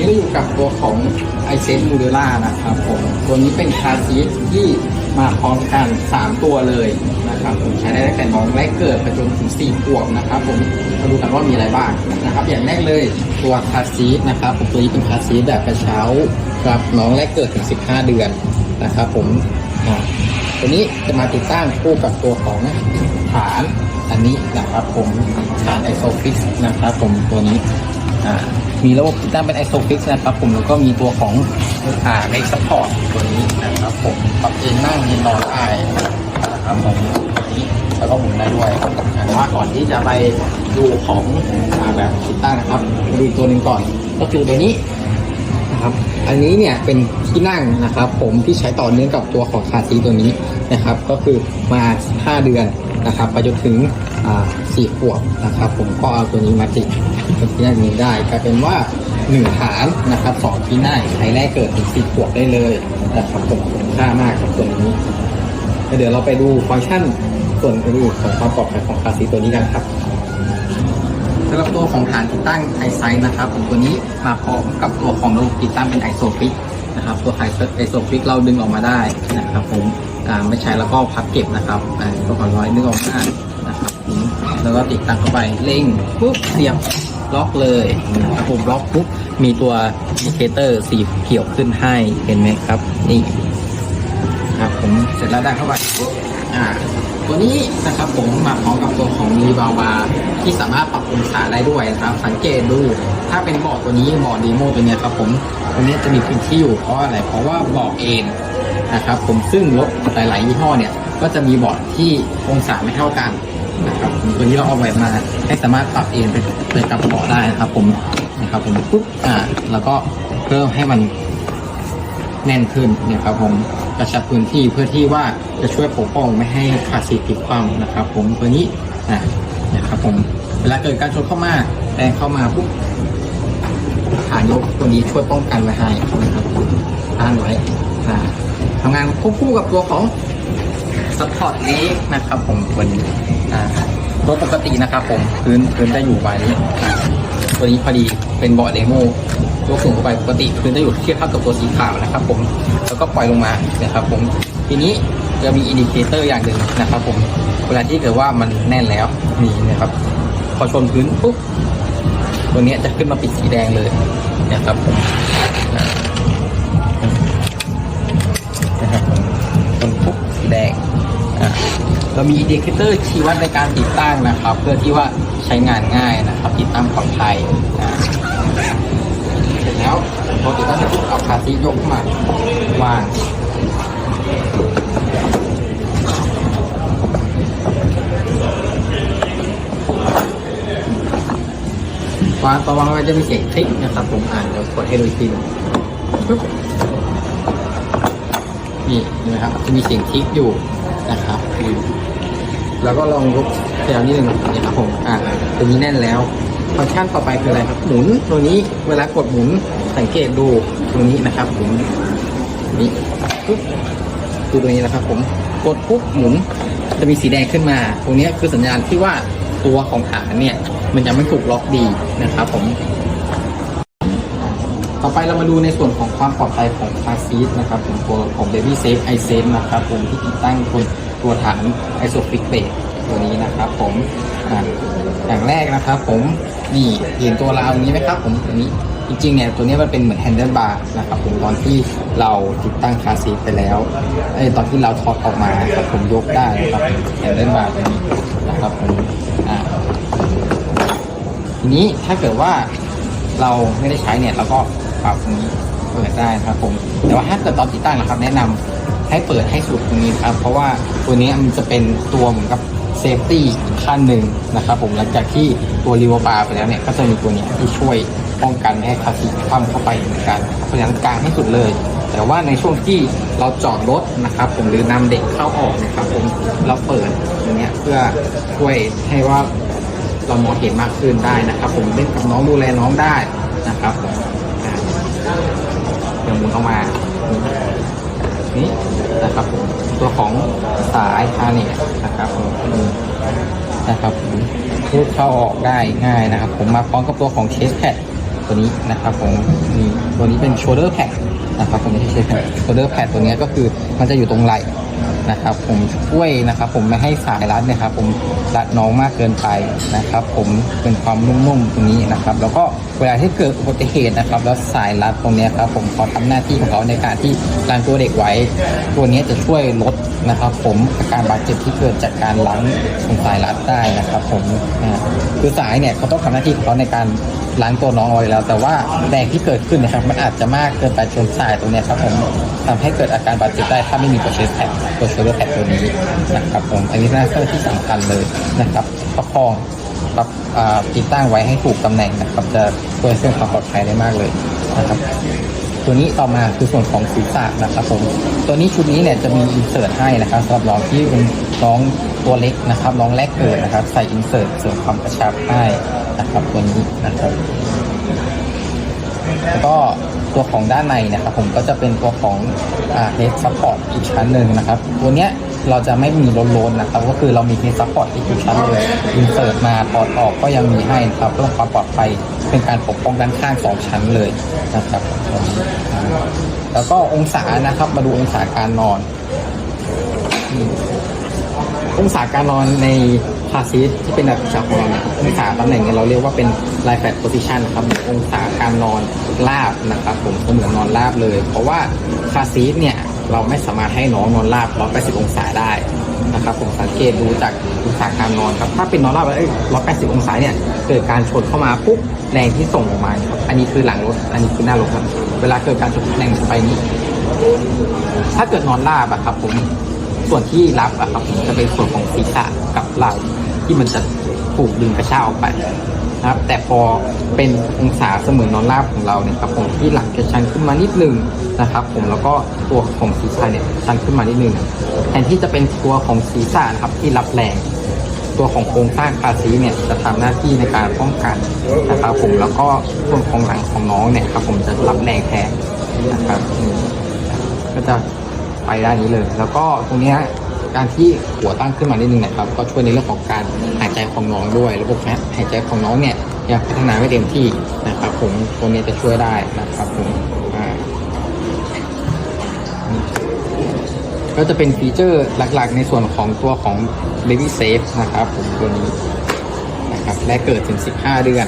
นี่ก็อยู่กับตัวของไอเซนมูเดล่านะครับผมตัวนี้เป็นคาซีทที่มาพร้อมกัน 3 ตัวเลยนะครับผมใช้ได้ตั้งแต่น้องแรกเกิดไปจนถึง4ขวบนะครับผมมาดูกันว่ามีอะไรบ้างนะครับ อย่างแรกเลยตัวคาซีทนะครับผมตัวนี้เป็นคาซีทแบบกระเช้าครับน้องแรกเกิดถึง 15 เดือนนะครับผมตัวนี้จะมาติดตั้งคู่กับตัวของฐานอันนี้นะครับผมฐานไอโซฟิกนะครับผมตัวนี้อ่า มีระบบติดตั้งเป็น ISOFIX นะครับผมแล้วก็มีตัวของอ่าในสปอร์ตตัวนี้นะครับผมปรับเอนนั่งยืนนอนได้นะครับผมตัวนี้แล้วก็หมุนได้ด้วยแต่ว่าก่อนที่จะไปดูของอ่าแบบติดตั้งนะครับมาดูตัวหนึ่งก่อน ก็คือตัวนี้นะครับอันนี้เนี่ยเป็นที่นั่งนะครับ ผมที่ใช้ต่อเนื่องกับตัวของคาซีตัวนี้นะครับ ก็คือมา 5 เดือนนะครับไปจนถึงอ่าสี่ขวบนะครับ ผมก็เอาตัวนี้มาติด จนที่นั่งนี้ได้กลายเป็นว่าหนึ่งฐานนะครับสองทีนั่งใช้แรกเกิดถึงสี่ขวบได้เลยนะครับผมคุ้มค่ามากกับตัวนี้เดี๋ยวเราไปดูฟังก์ชันส่วนอื่นของความปลอดภัยของคาซีตัวนี้กันครับสำหรับตัวของฐานติดตั้งไอไซนะครับผมตัวนี้มาพร้อมกับตัวของระบบติดตั้งเป็นไอโซฟิกนะครับตัวไอโซฟิกเราดึงออกมาได้นะครับผมไม่ใช้แล้วก็พับเก็บนะครับตัวของร้อยนึกออกมานะครับแล้วก็ติดตั้งเข้าไปเร่งปุ๊บเสียบ ล็อกเลยนะครับผมล็อกปุ๊บมีตัวอินดิเคเตอร์สีเขียวขึ้นให้เห็นไหมครับ นี่ครับผมเสร็จแล้วได้เข้าไปปุ๊บอ่าตัวนี้นะครับผมมาพร้อมกับตัวของรีบาวบาร์ที่สามารถปรับองศาได้ด้วยนะครับ สังเกตดู ถ้าเป็นเบาะตัวนี้เบาะดีโมตัวนี้ครับผมตัวนี้จะมีพื้นที่อยู่เพราะอะไรเพราะว่าเบาะเอนนะครับผมซึ่งรถหลาย ๆ ยี่ห้อเนี่ยก็จะมีเบาะที่องศาไม่เท่ากัน นะครับตัวนี้เราเอาไว้มาให้สามารถปรับเอนไปไปกับเบาะได้นะครับ ผมนะครับผมปุ๊บอ่าแล้วก็เพิ่มให้มันแน่นขึ้นเนี่ยครับผมกระชับพื้นที่เพื่อที่ว่าจะช่วยปกป้องไม่ให้ขาดสีพลิกคว่ำนะครับ ผมตัวนี้นะนะครับผมเวลาเกิดการชนเข้ามาแรงเข้ามาปุ๊บฐานยกตัวนี้ช่วยป้องกันไว้ให้นะครับต้านไว้อ่าทำงานควบคู่กับตัวของ สปอร์ตนี้นะครับ ผมตัวนี้ตัวปกตินะครับ ผมพื้นพื้นจะอยู่ไว้อ่าตัวนี้พอดีเป็นเบาะเดโมยกสูงเข้าไปปกติพื้นจะอยู่เทียบเท่ากับตัวสีขาวนะครับ ผมแล้วก็ปล่อยลงมานะครับ ผมทีนี้จะมีอินดิเคเตอร์อย่างหนึ่งนะครับ ผมเวลาที่เกิดว่ามันแน่นแล้วมีนะครับพอชนพื้นปุ๊บตัวนี้จะขึ้นมาปิดสีแดงเลยนะครับผม แดงเรามีอินดิเคเตอร์ชี้วัดในการติดตั้งนะครับ เพื่อที่ว่าใช้งานง่ายนะครับ ติดตั้งปลอดภัยเสร็จแล้วปกติก็จะเอาคาซียกมาวางวางต่อวางไว้จะมีเสียงคลิกนะครับ ผมอ่านเดี๋ยวกดให้ดูอีกทีนึง นี่นไหมครับจะมีเสียงคลิกอยู่นะครับอืมแล้วก็ลองยกแถวนิดหนึ่งนี่ครับผมอ่าตัวนี้แน่นแล้วฟังก์ชันต่อไปคืออะไรครับหมุนตัวนี้เวลากดหมุนสังเกตดูตรงนี้นะครับหมุนนี่ปุ๊บดูตรงนี้นะครับ ผมกดปุ๊บหมุนจะมีสีแดงขึ้นมา ตรงนี้คือสัญญาณที่ว่าตัวของฐานเนี่ย มันยังไม่ถูกล็อกดีนะครับผม ต่อไปเรามาดูในส่วนของความปลอดภัยของคาซีทนะครับผมตัวของ Baby Safe i s a f e นะครับผมที่ติดตั้งบนตัวฐาน Isofix Base ตัวนี้นะครับผมอ่าอย่างแรกนะครับผมนี่เห็นตัวราวนี้ไหมครับผมตัวนี้จริงๆเนี่ยตัวนี้มันเป็นเหมือนแฮนเดิลบาร์นะครับผมตอนที่เราติดตั้งคาซีทไปแล้วไอ้ตอนที่เราถอดออกมาครับผมยกได้นะครับแฮนเดิลบาร์ตัวนี้นะครับผมอ่าทีนี้ถ้าเกิดว่าเราไม่ได้ใช้เนี่ยเราก็ ปรับตรงนี้เปิดได้ครับผม แต่ว่าถ้าเกิดตอนติดตั้งนะครับ แนะนำให้เปิดให้สุดตรงนี้ครับ เพราะว่าตัวนี้มันจะเป็นตัวเหมือนกับเซฟตี้ขั้นหนึ่งนะครับผมหลังจากที่ตัวรีวบาร์ไปแล้วเนี่ยก็จะมีตัวนี้ที่ช่วยป้องกันไม่ให้คาสิคว่ำเข้าไปเหมือนกันเพราะฉะนั้นกลางให้สุดเลย แต่ว่าในช่วงที่เราจอดรถนะครับ ผมหรือนำเด็กเข้าออกนะครับผมเราเปิดตรงเนี้ยเพื่อช่วยให้ว่าเรามองเห็นมากขึ้นได้นะครับ ผมเล่นกับน้องดูแลน้องได้นะครับ มุนออกมา นี่นะครับตัวของสายพาเนี่นะครับนะครับผมรูดเข้าออกได้ง่ายนะครับ ผมมาพร้อมกับตัวของเคสแพดตัวนี้นะครับผมนี่ตัวนี้เป็น shoulder pad นะครับผมไม่ใช่ shoulder pad shoulder pad ตัวนี้ก็คือมันจะอยู่ตรงไหล่นะครับผมช่วยนะครับผมไม่ให้สายรัดนะครับผมรัดน้องมากเกินไปนะครับ ผมเป็นความนุ่มๆตรงนี้นะครับ แล้วก็ เวลาที่เกิดอุบัติเหตุนะครับ แล้วสายรัดตรงนี้ครับผมเขาทำหน้าที่ของเขาในการที่รันตัวเด็กไว้ ตัวนี้จะช่วยลดนะครับผมอาการบาดเจ็บที่เกิดจากการล้างของสายรัดได้นะครับผมคือสายเนี่ยเขาต้องทำหน้าที่ของเขาในการล้างตัวน้องเอาไว้แล้ว แต่ว่าแรงที่เกิดขึ้นนะครับ มันอาจจะมากเกินไปจนสายตรงนี้ครับผมทำให้เกิดอาการบาดเจ็บได้ถ้าไม่มีตัวเชสแพดตัวโชเดอร์แพดตัวนี้นะครับผมอันนี้น่าจะที่สำคัญเลยนะครับประคอง รับติดตั้งไว้ให้ถูกตำแหน่งนะครับ จะช่วยเรื่องความปลอดภัยได้มากเลยนะครับ ตัวนี้ต่อมาคือส่วนของศีรษะนะครับผมตัวนี้ชุดนี้เนี่ยจะมีอินเสิร์ตให้นะครับสำหรับน้องที่เป็นน้องตัวเล็กนะครับน้องแรกเกิดนะครับ ใส่อินเสิร์ตเสริมความกระชับให้นะครับตัวนี้นะครับแล้วก็ตัวของด้านในนะครับผมก็จะเป็นตัวของเฮดซัพพอร์ตอีกชั้นหนึ่งนะครับ ตัวเนี้ย เราจะไม่มีโลนๆนะครับก็คือเรามีเฮดซัพพอร์ตอีกชั้นเลยอินเสิร์ตมาถอดออกก็ยังมีให้นะครับเพื่อความปลอดภัยเป็นการปกป้องด้านข้างสองชั้นเลยนะครับแล้วก็องศานะครับมาดูองศาการนอน องศาการนอนในคาซีทที่เป็นแบบจากของเราเนี่ยองศาตำแหน่งเนี่ยเราเรียกว่าเป็น l i f e t position นครับองศาการนอนราบนะครับผมเสมือนนอนราบเลย เพราะว่าคาซีทเนี่ย เราไม่สามารถให้น้องนอนราบ180องศาได้นะครับผมสังเกตดูจากองศาหการนอนครับถ้าเป็นนอนราบแล้ว180องศาเนี่ยเกิดการชนเข้ามาปุ๊บแรงที่ส่งออกมาครับอันนี้คือหลังรถอันนี้คือหน้ารถครับ เวลาเกิดการชนแรงไปนี้ ถ้าเกิดนอนราบอะครับ ผมส่วนที่รับอะครับผมจะเป็นส่วนของศีรษะกับไหล่ที่มันจะถูกดึงกระชากออกไป นะครับ แต่พอเป็นองศาเสมือนนอนราบของเราเนี่ยครับผมที่หลังจะชันขึ้นมานิดนึงนะครับ ผมแล้วก็ตัวของศีรษะเนี่ยชันขึ้นมานิดนึงแทนที่จะเป็นตัวของศีรษะนะครับที่รับแรงตัวของโครงสร้างคาซีเนี่ยจะทำหน้าที่ในการป้องกันนะครับผมแล้วก็ส่วนของหลังของน้องเนี่ยครับผมจะรับแรงแทนนะครับก็จะไปด้านนี้เลย แล้วก็ตรงเนี้ย การที่หัวตั้งขึ้นมานิดนึงนะครับ ก็ช่วยในเรื่องของการหายใจของน้องด้วยระบบหายใจของน้องเนี่ยยังพัฒนาไม่เต็มที่นะครับผมตัวนี้จะช่วยได้นะครับผมก็จะเป็นฟีเจอร์หลักๆ ในส่วนของตัวของ Baby Safe นะครับผมตัวนี้นะครับและเกิดถึง 15 เดือน